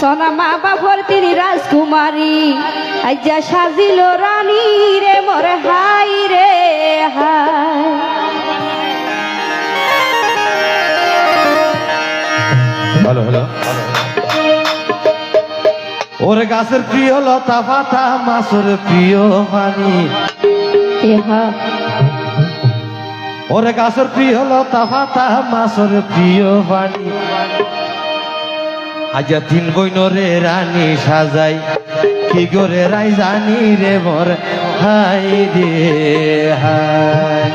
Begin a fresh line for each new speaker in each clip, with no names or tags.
সোনা মা বাবর তিনি রাজকুমারী। আজ্জা সাজিল রানী রে মোর হাই রে হাই।
হ্যালো হ্যালো ওরে গাছের প্রিয় লতা পাতা মাছের প্রিয় পানি।
এহা।
ওরে গাছের প্রিয় লতা পাতা মাছের প্রিয় পানি। আজ তিন বইনরে রানী সাজাই। কি করে রাই জানি রে মোর হাই রে হাই।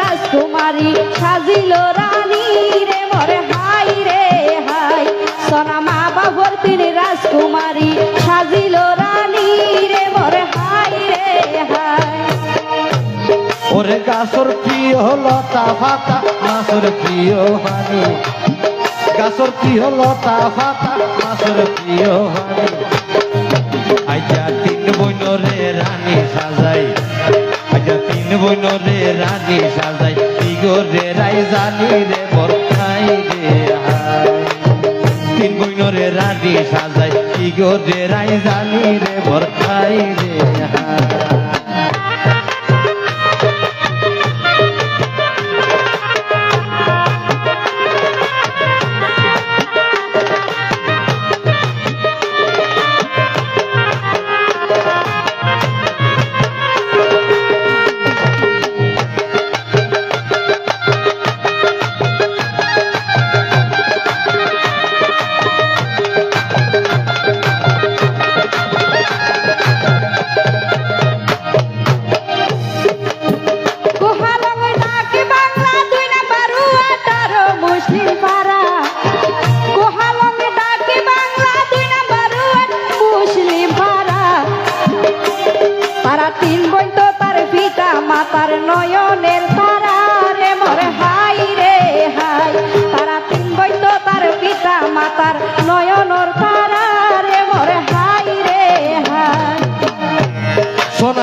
রাজকুমারী সাজিল রানী রে মোরে সোনা মা বাবর তিন রাজকুমারী সাজিল রানী রে মোরে হাই রে হাই।
ওরে গাছর প্রিয় লতা পাতা, মাছের প্রিয় পানি গাছর প্রিয় লতা পাতা, মাছের প্রিয় পানি আইজা তিন বইনরে রানী সাজাই, আইজা তিন বইনরে রানী সাজাই। ইগরে রাই জানি রে বরখাই তিন সাজাই কি গো রে রাই জানি রে বরখাই রে।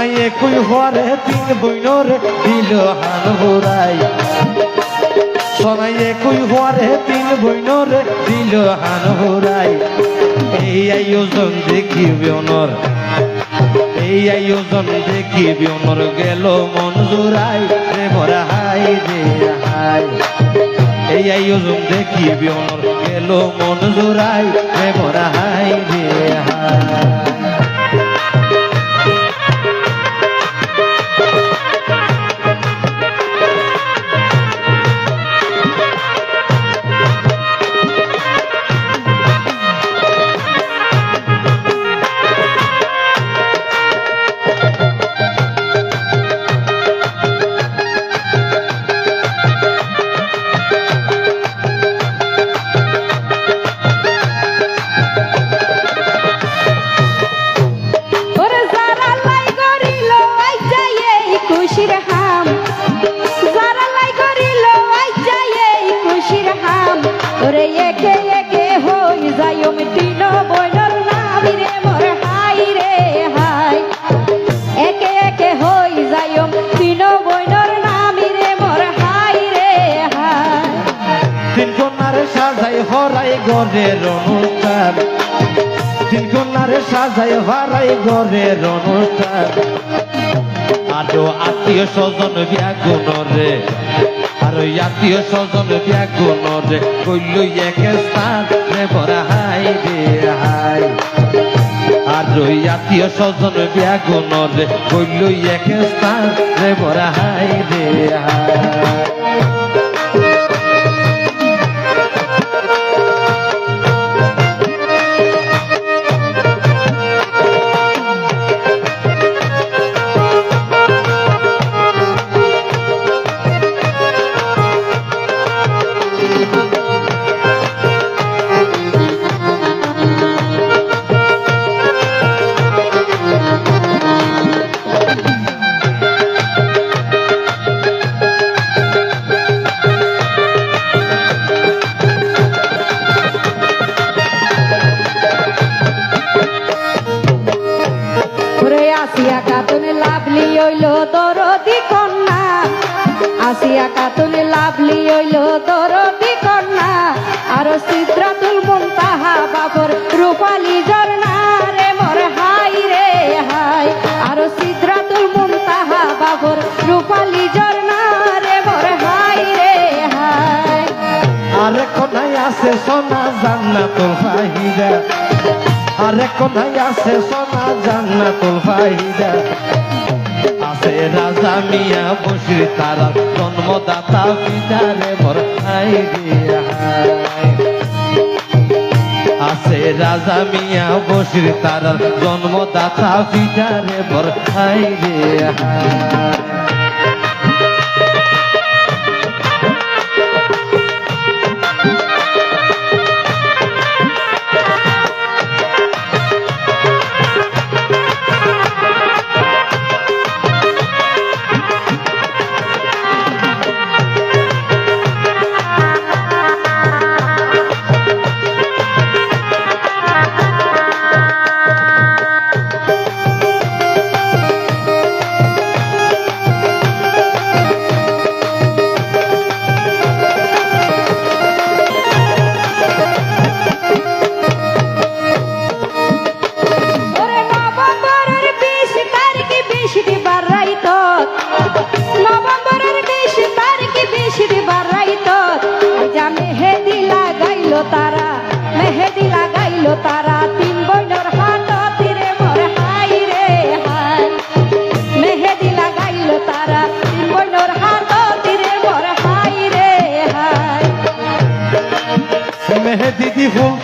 সোনাই একই হরে তিন বইনর দিল হান হুরাই। সোনাই একই হরে তিন বইনর দিল হান হুরাই। এই আয়োজন দেখিবে অনর এই আয়োজন দেখিবে অনর গেল মন জুরাই রে ভরা হাই রে হাই। এই আয়োজন দেখিবে অনর গেল মন জুরাই রে ভরা হাই রে হাই। গরের অনুষ্ঠান তিন কন্যারে সাজাই হরাই গরের অনুষ্ঠান আরও আত্মীয় স্বজন ব্যাগুণ রে। আর আত্মীয় স্বজন ব্যাগুণ রে। কইল এক স্থান হাই রে হাই। আর আত্মীয় স্বজন ব্যাগুণ রে। কইল এক স্থান রে ভরা হাই রে হাই।
আসিয়া কাতুন লাভলি হইল দরদি কন্যা। আসিয়া কাতুন লাভলি হইল দরদি কন্যা। আর সিদ্রাতুল মুন্তাহা বাবর রূপালী ঝর্ণা রে মর হাই রে হাই। আর সিদ্রাতুল মুন্তাহা বাবর রূপালী ঝর্ণা রে মর হাই রে হাই।
আর কোনায় আছে সোনা জান্নাতুল ফাহিদা আর কোনায় আছে সোনা জান্নাতুল ফাহিদা আছে রাজা মিয়া বসির তারা, জন্মদাতা বিদারে ভরাই রে আছে রাজা মিয়া বসির তারার জন্মদাতা পিতারে বর হাই রে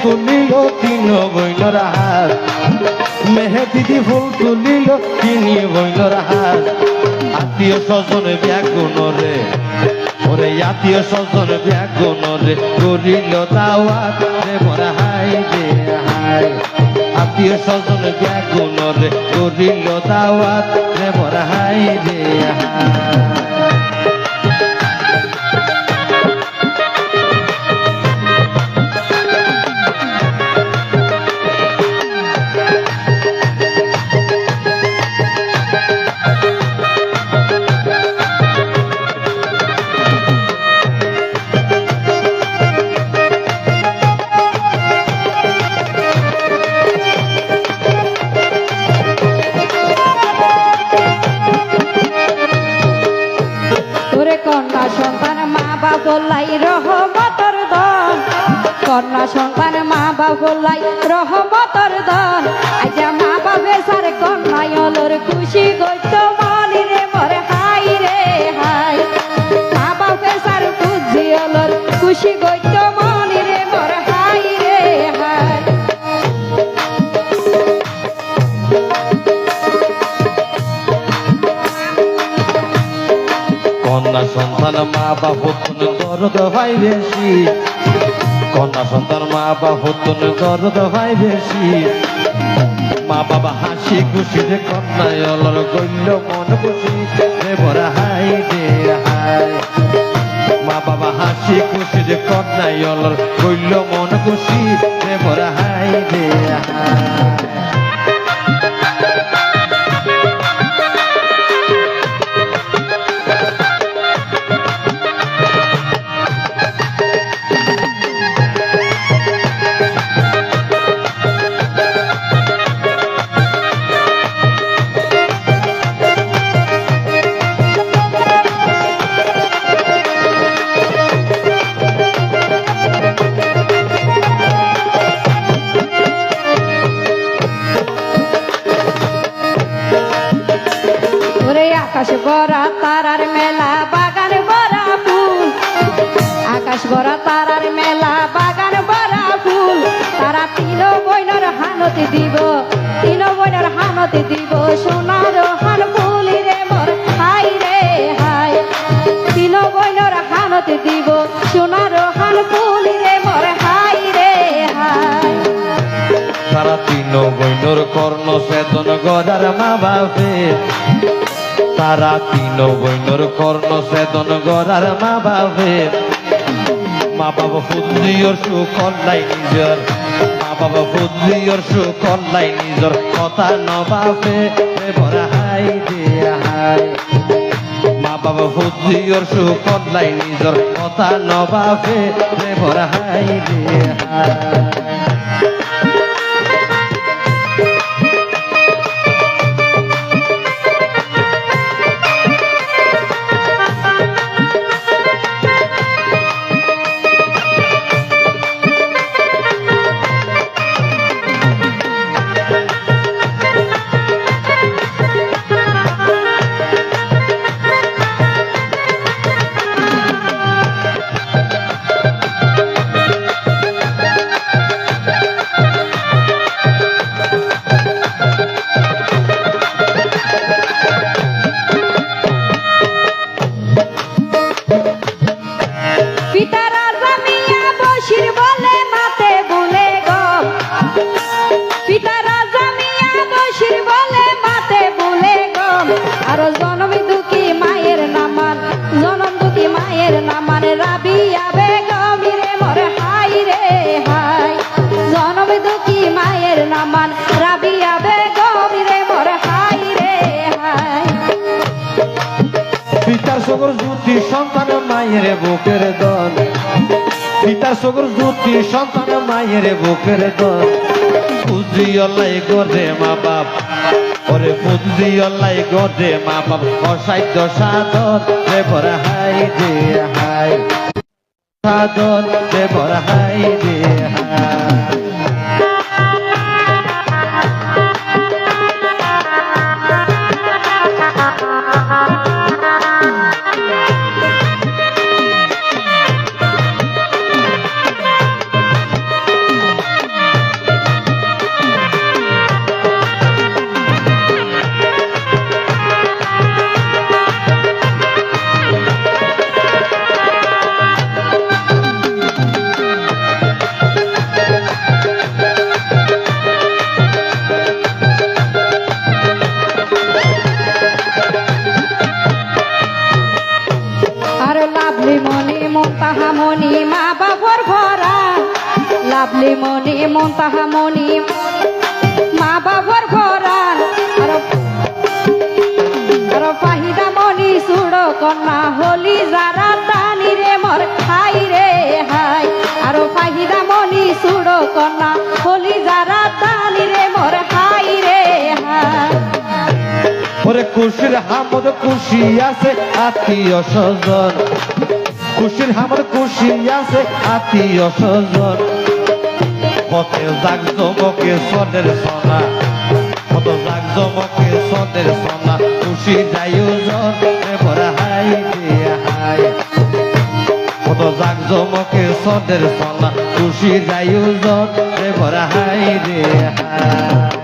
তুলিল তিন বইনর হাত মেহেদিদি ফুল তুলিল তিনি বইনর হাত আত্মীয় স্বজন ব্যাগুন রে, ওরে আত্মীয় স্বজন ব্যাগুন রে, করিল দাওয়াত রে মোর হাই রে হাই। আত্মীয় স্বজন ব্যাগুন রে, করিল দাওয়াত রে মোর হাই রে হাই।
মা বাপ লাই রহমতর দল। কন্যা সন্তান, মা বাপ লাই রহমতর দল। আজা মা বাবে সার কন্যায় অলর খুশি মর হাই রে হাই। মা বাবে সার খুশি খুশি গইত
কন্যা সন্তান মা বাপ তুন দরদ ভাই বেশি। কন্যা সন্তান মা বাপ তুন দরদ ভাই বেশি। মা বাবা হাসি খুশি রে কন্যায় অলর গল্য মন খুশি রে বড় হাই রে হাই। মা বাবা হাসি খুশি রে কন্যায় অলর গল্য মন খুশি রে বড় হাই রে হাই।
বইনর হানতি দিব সোনার হান ফুলি রে মোর। হাই রে হাই তিন বইনর হানতি দিব সোনার হান ফুলি রে মোর। হাই রে হাই
তারা তিন বৈনর কর্ণ সেদন গড়ার মা বাপে। তারা তিন বৈনর কর্ণ সেদন গড়ার মা বাপে। মা বাবা ফুদ্রিয়র সুকন্যাই নিজর। মা বাবা ফুদ্রিয়র সুকন্যাই নিজর কথা নবাবে বাপে হাই দে হাই। মা বাবা বাবা হুজিয়র সুখত লাই নিজর কথা নবাবে ভরা হাই রে হাই।
নামান রাবিয়া বেগম রে মোর হাই রে হাই।
পিতার সগর জ্যোতি সন্তান মায়ের বুকের দল। পিতার সগর জ্যোতি সন্তান মায়ের বুকের দল। পুজি অল্লাই গরে মা বাপ, ওরে পুজি অল্লাই গরে মা বাপ, অসাধ্য সাধন রে ভরা হাই রে হাই। সাধন রে ভরা হাই রে হাই।
মন্তাহা মনি মা বাবার ভরা। লাভলি মনি মন্তাহা মনি মা বাবার ভরা। আর আর মনি, সুড় কন্যা হলি যারা টানি রে মর হাই রে হাই। আর ফাহিদা মনি, সুড় কন্যা হলি যারা টানি রে মর হাই রে হাই।
ওরে খুশির হামদ খুশি আছে, আত্মীয় স্বজন। খুশির হামদ খুশি আছে, আত্মীয় স্বজন। পথে জাগ জমকে সদের সোনা কত জাগ জমকে সদের সোনা। খুশি আয়োজন রে ভরা হাই হাই। কত জাগ জমকে সদের সোনা, খুশি আয়োজন রে ভরা হাই রে হাই।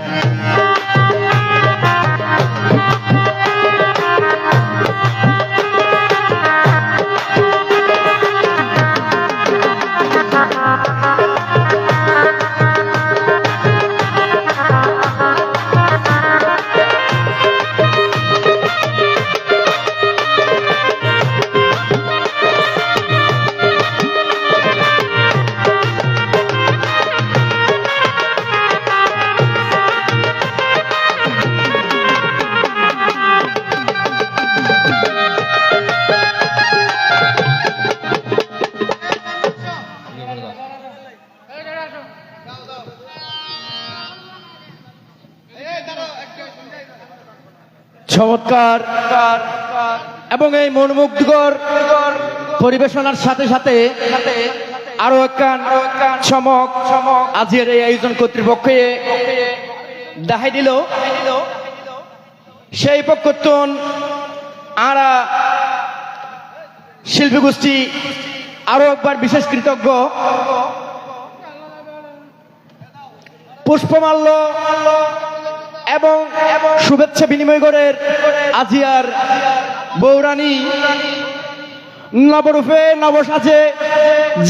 চমৎকার। এবং এই মনোমুগ্ধকর পরিবেশনার সাথে সাথে আরও একখান চমক আজকের এই আয়োজন কর্তৃপক্ষে দেখাই দিল। সেই পক্ষত্তন আরা শিল্পী গোষ্ঠী আরও একবার বিশেষ কৃতজ্ঞ। পুষ্পমাল্য এবং শুভেচ্ছা বিনিময় করে আজিয়ার বৌরানী নবরূপে নবসাজে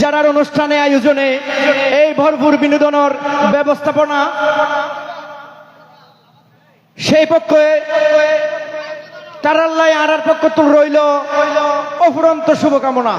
যারার অনুষ্ঠানে, আয়োজনে এই ভরপুর বিনোদনের ব্যবস্থাপনা সেই পক্ষে তারাল্লাই আড়ার পক্ষ তুল রইল। অফুরন্ত শুভকামনা।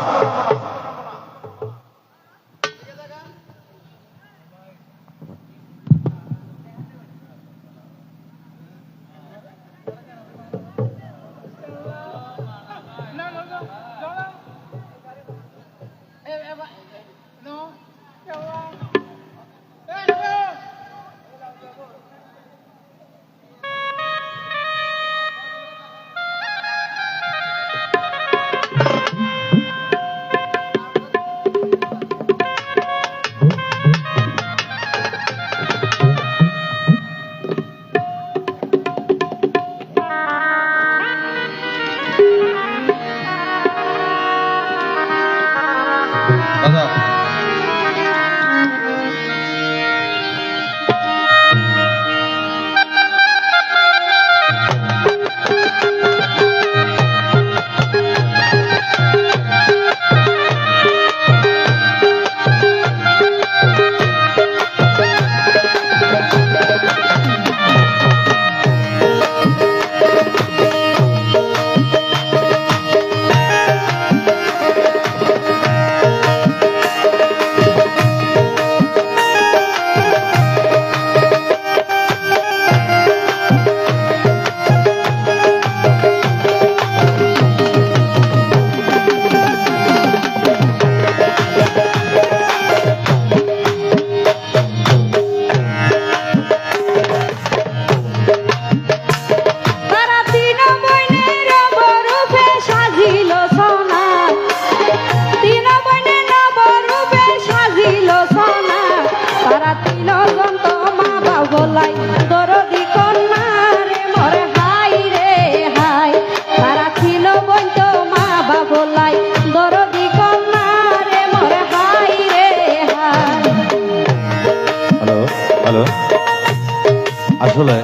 আসলে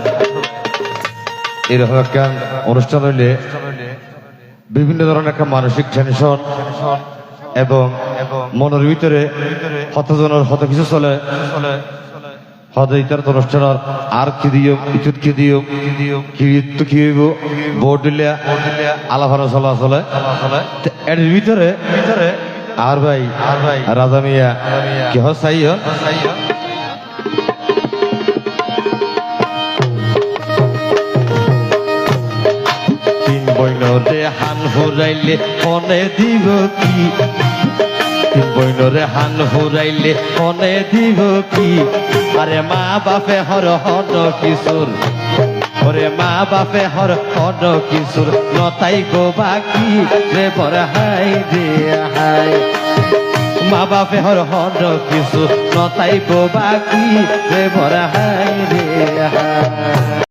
এরকম একটা অনুষ্ঠান হইলে বিভিন্ন ধরনের একটা মানসিক টেনশন এবং মনের ভিতরে হতজনের হত কিছু চলে। হত ইতার অনুষ্ঠানের আর কি দিও কি দিও, কি তো কি হইব চলা চলে এর ভিতরে ভিতরে আর ভাই আর ভাই রাজা মিয়া, কি হসাই হান ফুরাইলে মনে দিব কি? তিন বইনরে হান ফুরাইলে মনে দিব কি? আরে মা বাপে হর হন কিশোর। ওরে মা বাপে হর হন কিশোর নতাই গো বাকি রে বর হাই রে হাই। মা বাপে হর হন কিশোর নতাই গো বাকি রে বর হাই রে হাই।